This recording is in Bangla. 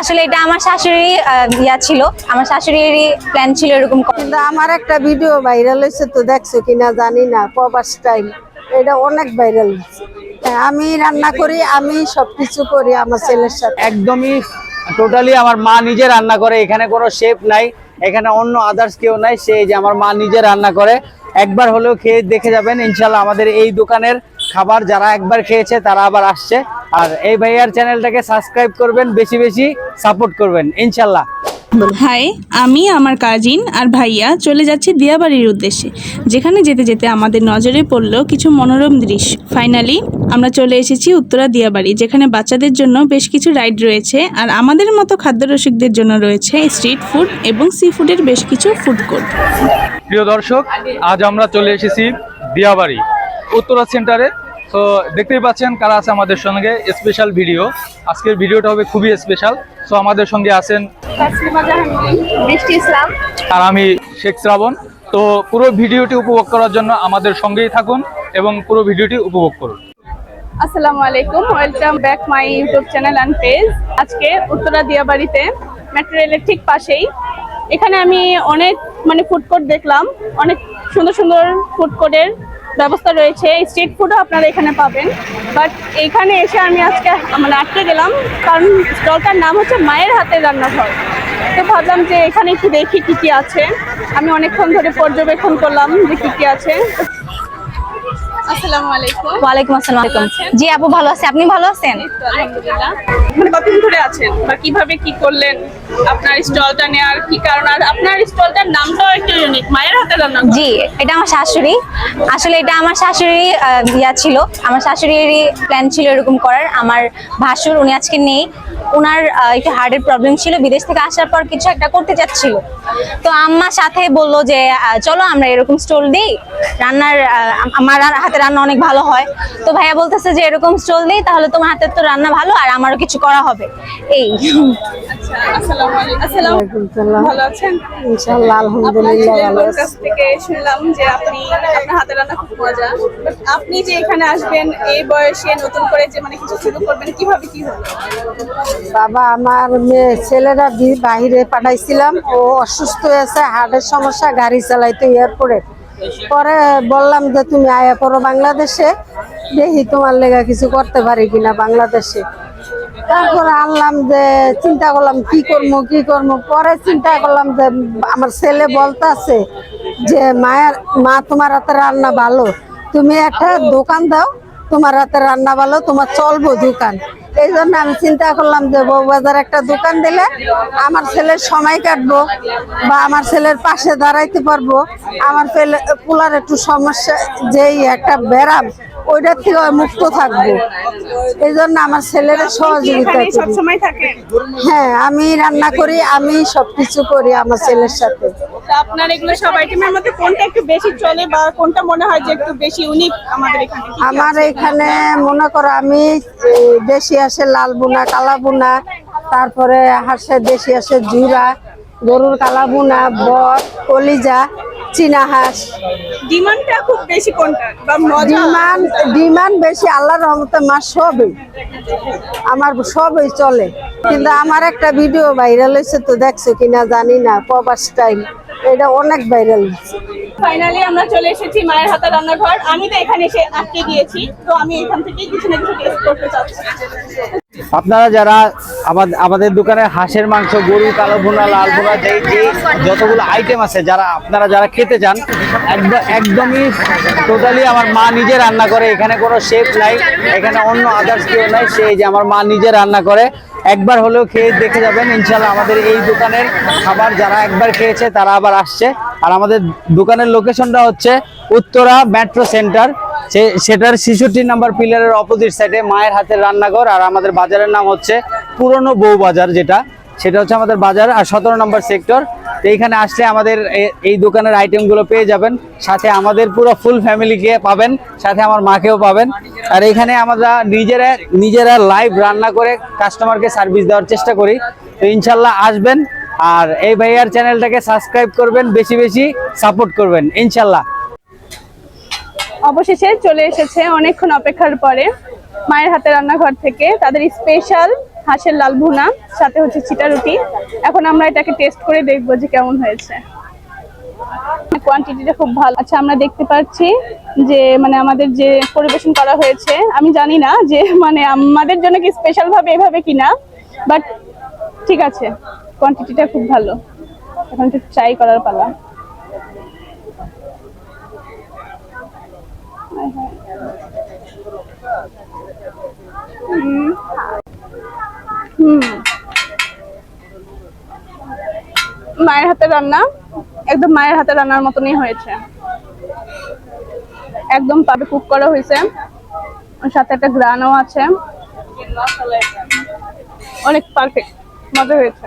আসলে এটা আমার শাশুড়ি ইয়া ছিল। আমার শাশুড়িরই প্ল্যান ছিল এরকম কিন্তু আমার একটা ভিডিও ভাইরাল হয়েছে তো দেখছ কিনা জানি না প্রবাস টাইম এটা অনেক ভাইরাল হয়েছে। হ্যাঁ, আমি রান্না করি আমি সবকিছু করি আমার ছেলের সাথে। একদমই টোটালি আমার মা নিজে রান্না করে এখানে কোনো শেফ নাই এখানে অন্য আদার্স কেউ নাই সে যে আমার মা নিজে রান্না করে। একবার হলেও খেয়ে দেখে যাবেন ইনশাল্লাহ আমাদের এই দোকানের খাবার যারা একবার খেয়েছে তারা আবার আসছে। আর এই ভাইয়ার চ্যানেলটাকে সাবস্ক্রাইব করবেন বেশি বেশি সাপোর্ট করবেন ইনশাল্লাহ। হাই আমি আমার কাজিন আর ভাইয়া চলে যাচ্ছি দিয়াবাড়ির উদ্দেশ্যে। যেখানে যেতে যেতে আমাদের নজরে পড়ল কিছু মনোরম দৃশ্য। ফাইনালি আমরা চলে এসেছি উত্তরা দিয়াবাড়ি যেখানে বাচ্চাদের জন্য বেশ কিছু রাইড রয়েছে আর আমাদের মতো খাদ্যরসিকদের জন্য রয়েছে স্ট্রিট ফুড এবং সি ফুডের বেশ কিছু ফুড কোর্ট প্রিয় দর্শক আজ আমরা চলে এসেছি দিয়াবাড়ি। উত্তরা সেন্টারে তো দেখতেই পাচ্ছেন কারা আছে আমাদের সঙ্গে। স্পেশাল ভিডিও আজকের ভিডিওটা হবে খুবই স্পেশাল তো আমাদের সঙ্গে আছেন আর আমি শেখ শ্রাবণ। তো পুরো ভিডিওটি উপভোগ করার জন্য আমাদের সঙ্গেই থাকুন এবং পুরো ভিডিওটি উপভোগ করুন। আসসালামু আলাইকুম। Welcome back my YouTube channel and page আজকে উত্তরা দিয়াবাড়িতে মেট্রো রেলের ঠিক পাশেই। এখানে আমি অনেক মানে ফুড কোর্ট দেখলাম। অনেক সুন্দর সুন্দর ফুড কোর্টের ব্যবস্থা রয়েছে। স্ট্রিট ফুডও আপনারা এখানে পাবেন। বাট এখানে এসে আমি আজকে মানে আটকে গেলাম। কারণ স্টলটার নাম হচ্ছে মায়ের হাতের রান্নাঘর। তো ভাবলাম যে এখানে একটু দেখি কী কী আছে। আমি অনেকক্ষণ ধরে পর্যবেক্ষণ করলাম যে কী কী আছে। আসসালামু আলাইকুম। আসসালাম। জি আপু ভালো আছে। আপনি ভালো আছেন? আলহামদুলিল্লাহ। মানে কতদিন ধরে আছেন? বা কীভাবে কি করলেন? আপনার স্টলটা নেওয়ার কি কারণ? আর আপনার স্টলটার নামটাও একটু ইউনিক মায়ের হাতে রান্না জি এটা আমার শাশুড়ি। আসলে এটা আমার শাশুড়ি ইয়া ছিল। আমার শাশুড়িরই প্ল্যান ছিল এরকম করার। আমার ভাসুর উনি আজকে নেই। ওনার একটু হার্টের প্রবলেম ছিল বিদেশ থেকে আসার পর কিছু একটা করতে চাচ্ছিল। তো আম্মা সাথে বলল যে চলো আমরা এরকম স্টল দিই। রান্নার আমার আর হাতে রান্না অনেক ভালো হয়। তো ভাইয়া বলতেছে যে এরকম স্টল দিই তাহলে তোমার হাতের তো রান্না ভালো আর আমারও কিছু করা হবে। এই। আচ্ছা আসসালামু আলাইকুম আসসালাম ওয়ালাইকুম সালাম। ভালো আছেন? ইনশাল্লাহ আলহামদুলিল্লাহ ভালো আছি। থেকে শুনলাম যে আপনি আপনার হাতে রান্না খুব মজা। আপনি যে এখানে আসবেন এই বয়সে নতুন করে যে মানে কিছু শুরু করবেন কীভাবে কি হলো? বাবা, আমার মেয়ে ছেলেরা বাহিরে পাঠাইছিলাম। ও অসুস্থ হয়েছে, হার্টের সমস্যা, গাড়ি চালাইতে এয়ারপোর্টে। পরে বললাম যে, তুমি আয়া করো বাংলাদেশে, দেখি তোমার লেগা কিছু করতে পারি কিনা বাংলাদেশে। তারপরে আনলাম যে, চিন্তা করলাম, কি করব কি করব? পরে চিন্তা করলাম যে, আমার ছেলে বলতাছে যে, মায়ের, মা, তোমার হাতে রান্না ভালো। তুমি একটা দোকান দাও, তোমার হাতে রান্না ভালো, তোমার চলবো দোকান। এই জন্য আমি চিন্তা করলাম যে বউবাজার একটা দোকান দিলে আমার ছেলের সময় কাটবো বা আমার ছেলের পাশে দাঁড়াইতে পারব। আমার ছেলে পোলার একটু সমস্যা যেই একটা ব্যারাম ওইটার থেকে মুক্ত থাকব। এই জন্য আমার ছেলের সহযোগিতা হ্যাঁ আমি রান্না করি আমি সবকিছু করি আমার ছেলের সাথে। আপনার এগুলো সব আইটেমের মধ্যে কোনটা একটু বেশি চলে বা কোনটা মনে হয় যে একটু বেশি ইউনিক আমাদের এখানে আমার এখানে মনে করো আমি বেশি আসে লাল বুনা কালা বুনা তারপরে হাঁসে দেশি আসে জুরা গরুর কালা বুনা বট কলিজা চীনা হাঁস। ডিমান্ডটা খুব বেশি কোনটা ডিমান্ড ডিমান্ড বেশি আল্লাহর রহমতে মাছ সবই। আমার সবই চলে। কিন্তু আমার একটা ভিডিও ভাইরাল হয়েছে তো দেখছ কিনা জানি না প্রবাস টাইম এটা অনেক ভাইরাল ফাইনালি আমরা চলে এসেছি মায়ের হাতে রান্নাঘর। আমি তো এখানে এসে আটকে গিয়েছি তো আমি এখান থেকে কিছু না কিছু টেস্ট করতে চাচ্ছি। আপনারা যারা আমাদের আমাদের দোকানে হাঁসের মাংস গরু কালো ভুনা লাল ভুনা যেই যেই যতগুলো আইটেম আছে যারা আপনারা যারা খেতে চান একদম একদমই টোটালি আমার মা নিজে রান্না করে। এখানে কোনো শেফ নাই এখানে অন্য আদার্স কেউ নাই সেই যে আমার মা নিজে রান্না করে। একবার হলেও খেয়ে দেখে যাবেন, ইনশাল্লাহ আমাদের এই দোকানের খাবার যারা একবার খেয়েছে তারা আবার আসছে। আর আমাদের দোকানের লোকেশনটা হচ্ছে উত্তরা মেট্রো সেন্টার। সে- সেটার ছেষট্টি নাম্বার পিলারের অপোজিট সাইডে মায়ের হাতের রান্নাঘর, আর আমাদের বাজারের নাম হচ্ছে পুরনো বউ বাজার যেটা। সেটা হচ্ছে আমাদের বাজার আর সতেরো নম্বর সেক্টর। তো এইখানে আসলে আমাদের এই দোকানের আইটেমগুলো পেয়ে যাবেন। সাথে আমাদের পুরো ফুল ফ্যামিলিকে পাবেন, সাথে আমার মাকেও পাবেন। আর এখানে আমরা নিজেরা নিজেরা লাইভ রান্না করে কাস্টমারকে সার্ভিস দেওয়ার চেষ্টা করি। তো ইনশাল্লাহ আসবেন আর এই ভাইয়ার চ্যানেলটাকে সাবস্ক্রাইব করবেন, বেশি বেশি সাপোর্ট করবেন, ইনশাল্লাহ। অবশেষে চলে এসেছে অনেকক্ষণ অপেক্ষার পরে মায়ের হাতে রান্নাঘর থেকে তাদের স্পেশাল হাঁসের লাল ভুনা, সাথে হচ্ছে চিটা রুটি এখন আমরা এটাকে টেস্ট করে দেখব যে কেমন হয়েছে। কোয়ান্টিটিটা খুব ভালো। আচ্ছা আমরা দেখতে পাচ্ছি যে মানে আমাদের যে পরিবেশন করা হয়েছে, আমি জানি না যে মানে আমাদের জন্য কি স্পেশাল ভাবে এভাবে কিনা বাট ঠিক আছে কোয়ান্টিটিটা খুব ভালো। এখন একটু ট্রাই করার পালা। মায়ের হাতে রান্না? একদম মায়ের হাতে রান্নার মতনই হয়েছে। একদম পাবে কুক করা হয়েছে। সাথে একটা গ্রানও আছে। অনেক পারফেক্ট মজা হয়েছে।